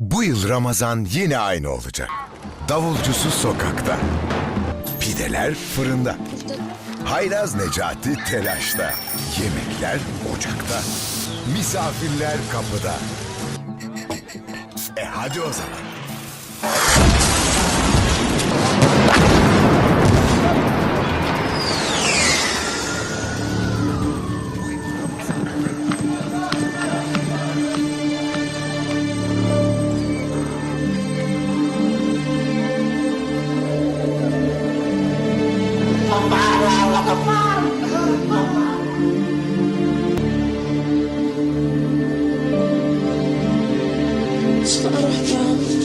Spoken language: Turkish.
Bu yıl Ramazan yine aynı olacak. Davulcusu sokakta. Pideler fırında. Haylaz Necati telaşta. Yemekler ocakta. Misafirler kapıda. E hadi o zaman. It's not around.